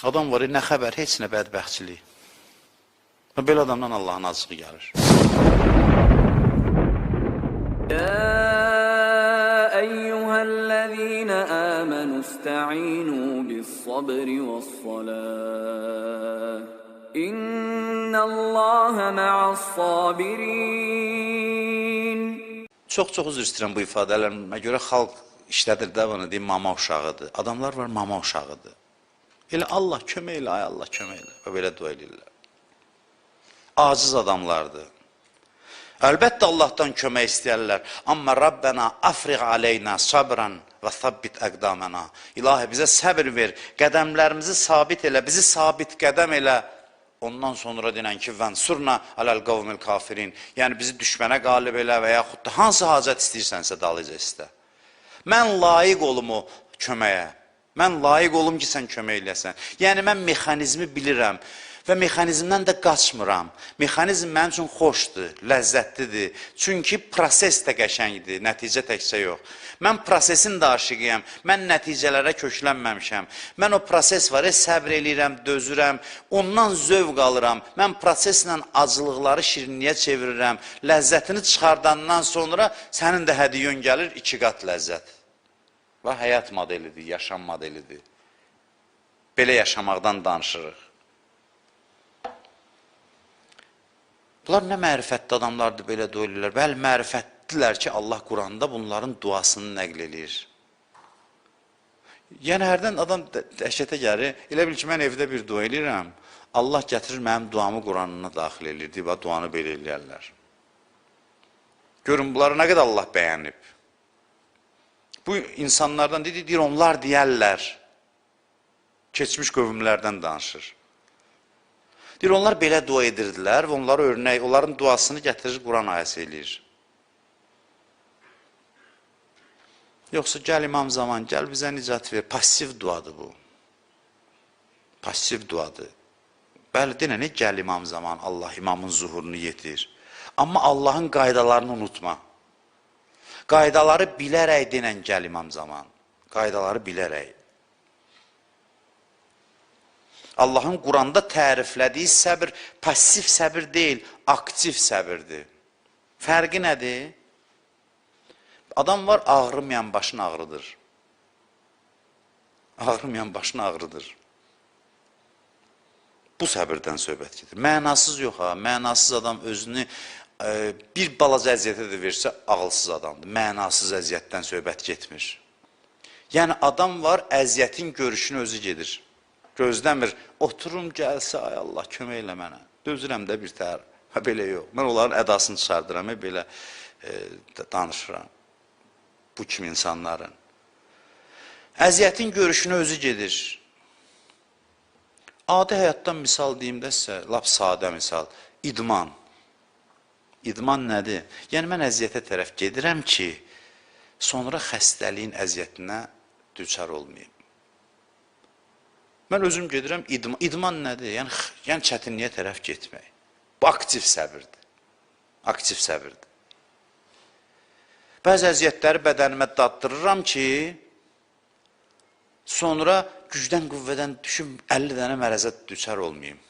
Adam var, nə xəbər, heç nə bədbəxtçilik. Və belə adamdan Allahın acığı gəlir. Ya eyyuhəl-ləzīnə əmənu istəinu bis-sabri vəs-salāh. İnnəllāhə mə'as-sabirin. Çox-çox üzr istəyirəm bu ifadələrimə görə xalq işlədir də bunu deyim, mama uşağıdır. Adamlar var, mama uşağıdır. Elə Allah kömək elə, ay Allah kömək elə. Və belə dua edirlər. Aciz adamlardır. Əlbəttə Allahdan kömək istəyərlər. Amma Rabbena afriq aleyna sabran və sabbit əqdamena. İlahi bizə səbir ver, qədəmlərimizi sabit elə, bizi sabit qədəm elə. Ondan sonra denən ki, vənsurna aləl qavmil kafirin. Yəni bizi düşmənə qalib elə və yaxud da hansı hacət istəyirsənsə dalıca istə. Mən layiq olum o köməyə. Mən layiq olum ki, sən kömək eləyəsən. Yəni mən mexanizmi bilirəm və mexanizmdən də qaçmıram. Mexanizm mənim üçün xoşdur, ləzzətlidir. Çünki proses də qəşəngdir, nəticə təkcə yox. Mən prosesin də aşiqiyəm. Mən nəticələrə köklənməmişəm. Mən o proses var, e, səbr eləyirəm, dözürəm, ondan zövq alıram. Mən proseslə acılıqları şirinliyə çevirirəm. Ləzzətini çıxardandan sonra sənin də hədiyyən gəlir iki qat ləzzət. Və həyat modelidir, yaşam modelidir. Belə yaşamaqdan danışırıq. Bunlar nə mərifətli adamlardır belə dua edirlər. Bəli, mərifətlidirlər ki, Allah Quranda bunların duasını nəql eləyir. Yəni hərdən adam də- dəhşətə gəlir. Elə bil ki, mən evdə bir dua eləyirəm. Allah gətirir mənim duamı Quranına daxil eləyir, deyib, duanı belə eləyərlər. Görün, bunları nə qədər Allah bəyənib. Bu insanlardan dedi, deyir, onlar deyərlər. Keçmiş qövmlərdən danışır. Deyir, onlar belə dua edirdilər və onlara örnək, onların duasını gətirir, Quran ayəsi eləyir. Yoxsa gəl imam zaman, gəl bizə nicat ver. Pasiv duadır bu. Pasiv duadır. Bəli, denə, nə gəl imam zaman, Allah imamın zuhurunu yetir. Amma Allahın qaydalarını unutma. Qaydaları bilərək denən gəl imam zaman. Qaydaları bilərək. Allahın Quranda təriflədiyi səbir passiv səbir deyil, aktiv səbirdir. Fərqi nədir? Adam var ağrımayan başını ağrıdır. Ağrımayan başını ağrıdır. Bu səbirdən söhbət gedir. Mənasız yox ha, mənasız adam özünü bir balaca əziyyətə də versə ağılsız adamdır. Mənasız əziyyətdən söhbət getmir. Yəni adam var, əziyyətin görüşünü özü gedir. Gözləmir, oturum gəlsə, ay Allah, kömək elə mənə. Dözürəm də bir təhər. Ha, belə yox. Mən onların ədasını çıxardıram, e, belə e, danışıram. Bu kimi insanların. Əziyyətin görüşünü özü gedir. Adi həyatdan misal deyim də sizə, lap sadə misal. İdman. İdman nədir? Yəni, mən əziyyətə tərəf gedirəm ki, sonra xəstəliyin əziyyətinə düçar olmayayım. Mən özüm gedirəm idman. İdman nədir? Yəni yəni çətinliyə tərəf getmək. Bu aktiv səbirdir. Aktiv səbirdir. Bəzi əziyyətləri bədənimə daddırıram ki, sonra gücdən qüvvədən düşüb 50 dənə mərəzə düçar olmayayım.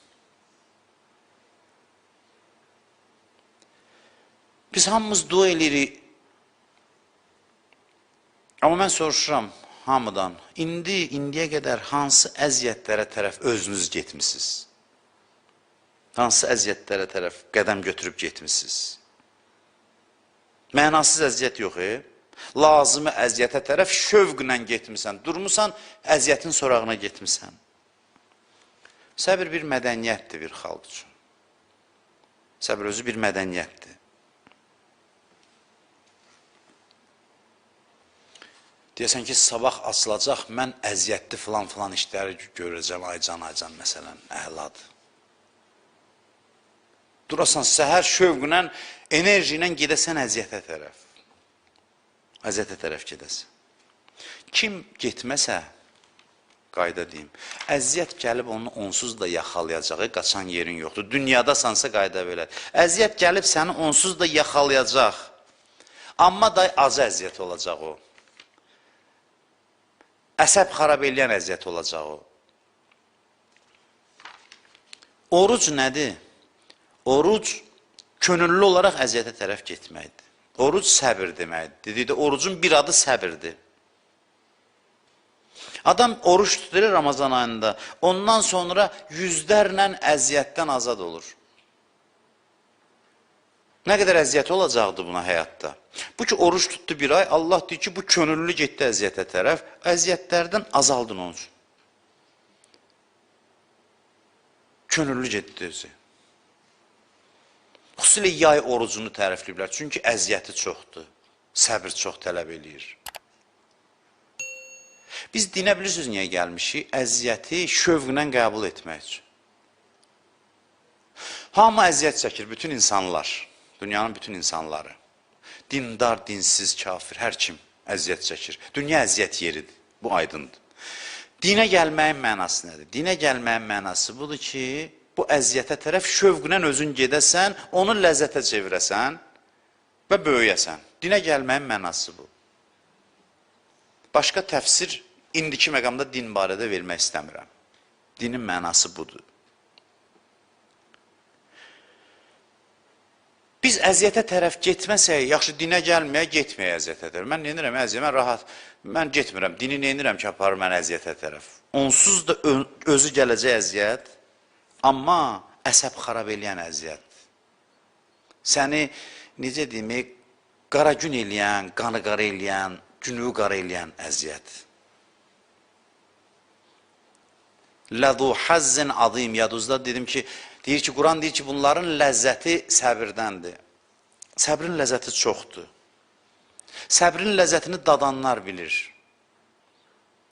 Biz hamımız dua eləyirik. Amma mən soruşuram, hamıdan. İndi, indiyə qədər hansı əziyyətlərə tərəf özünüz getmisiniz? Hansı əziyyətlərə tərəf qədəm götürüb getmisiniz? Mənasız əziyyət yox, e? Lazımı əziyyətə tərəf şövqlə getmisən, durmusan, əziyyətin sorağına getmisən. Səbir bir mədəniyyətdir bir xalq üçün. Səbir özü bir mədəniyyətdir. Deyəsən ki, sabah açılacaq, mən əziyyətli filan-filan işləri görəcəm, aycan, aycan, məsələn, əhladır. Durasan səhər şövqlə, enerji ilə gedəsən əziyyətə tərəf. Əziyyətə tərəf gedəsən. Kim getməsə, qayda deyim, əziyyət gəlib onu onsuz da yaxalayacağı, qaçan yerin yoxdur. Dünyadasansa qayda belədir. Əziyyət gəlib səni onsuz da yaxalayacaq. Amma da az əziyyət olacaq o. Əsəb xarab eləyən əziyyət olacaq o. Oruc nədir? Oruc könüllü olaraq əziyyətə tərəf getməkdir. Oruc səbir deməkdir. Dedikdə orucun bir adı səbirdir. Adam oruç tutur Ramazan ayında. Ondan sonra yüzlərlə əziyyətdən azad olur. Nə qədər əziyyət olacaqdı buna həyatda? Bu ki, oruç tutdu bir ay, Allah deyir ki, bu könüllü getdi əziyyətə tərəf, əziyyətlərdən azaldın onun üçün. Könüllü getdi özü. Xüsusilə yay orucunu tərifləyiblər, çünki əziyyəti çoxdur, səbir çox tələb eləyir. Biz dinə bilirsiniz niyə gəlmişik? Əziyyəti şövqlə qəbul etmək üçün. Hamı əziyyət çəkir, bütün insanlar, dünyanın bütün insanları. Dindar, dinsiz, kafir, hər kim əziyyət çəkir. Dünya əziyyət yeridir, bu aydındır. Dinə gəlməyin mənası nədir? Dinə gəlməyin mənası budur ki, bu əziyyətə tərəf şövqlə özün gedəsən, onu ləzzətə çevirəsən və böyüyəsən. Dinə gəlməyin mənası bu. Başqa təfsir indiki məqamda din barədə vermək istəmirəm. Dinin mənası budur. Biz əziyyətə tərəf getməsək, yaxşı dinə gəlməyə, getməyə əziyyətə tərəf. Mən neynirəm əziyyət, mən rahat, mən getmirəm. Dini neynirəm ki, aparır mən əziyyətə tərəf. Onsuz da özü gələcək əziyyət, amma əsəb xarab eləyən əziyyət. Səni, necə demək, qara gün eləyən, qanı qara eləyən, günü qara eləyən əziyyət. Ləzu hazzin azim yaduzda dedim ki, deyir ki, Quran deyir ki, bunların ləzzəti səbirdəndir. Səbrin ləzzəti çoxdur. Səbrin ləzzətini dadanlar bilir.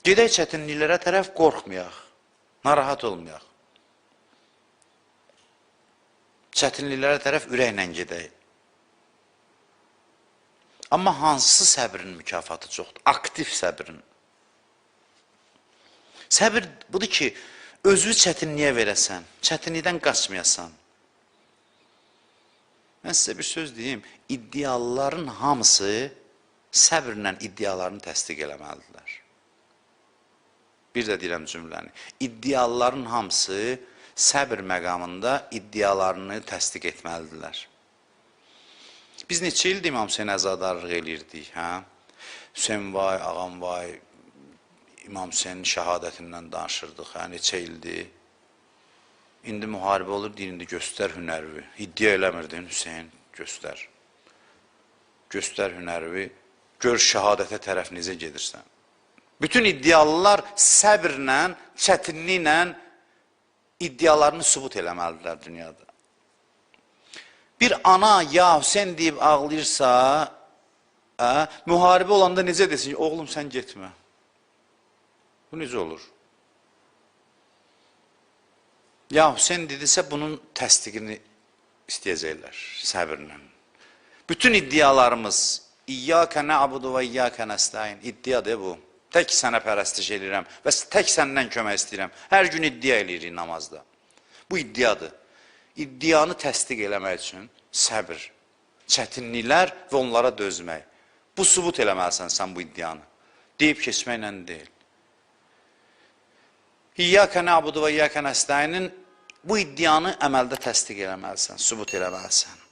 Gedək çətinliklərə tərəf qorxmayaq, narahat olmayaq. Çətinliklərə tərəf ürəklə gedək. Amma hansı səbrin mükafatı çoxdur? Aktiv səbrin. Səbir budur ki, özünü çətinliyə verəsən, çətinlikdən qaçmayasan. Mən sizə bir söz deyim, iddialıların hamısı səbirlə iddialarını təsdiq eləməlidirlər. Bir də deyirəm cümləni. İddialıların hamısı səbir məqamında iddialarını təsdiq etməlidirlər. Biz neçə ildir İmam Hüseyin əzadarlıq eləyirdik, hə? Hüseyin vay, ağam vay, İmam Hüseynin şəhadətindən danışırdıq, hə, neçə ildir. İndi müharibə olur, deyir, indi göstər hünərvi. İddia eləmirdin Hüseyin, göstər. Göstər hünərvi, gör şəhadətə tərəf necə gedirsən. Bütün iddialılar səbirlə, çətinliklə iddialarını sübut eləməlidirlər dünyada. Bir ana ya Hüseyin deyib ağlayırsa, ə, müharibə olanda necə desin ki, oğlum sən getmə. Bu necə olur? Ya Hüseyin dedisə bunun təsdiqini istəyəcəklər səbirlə. Bütün iddialarımız İyyəkə nə'budu və iyyəkə nəstəin iddiadır bu. Tək sənə pərəstiş edirəm və tək səndən kömək istəyirəm. Hər gün iddia eləyirik namazda. Bu iddiadır. İddianı təsdiq eləmək üçün səbir, çətinliklər və onlara dözmək. Bu sübut eləməlisən sən bu iddianı. Deyib keçməklə deyil. İyyəkə nə'budu və iyyəkə nəstəinin bu iddianı əməldə təsdiq eləməlisən, sübut eləməlisən.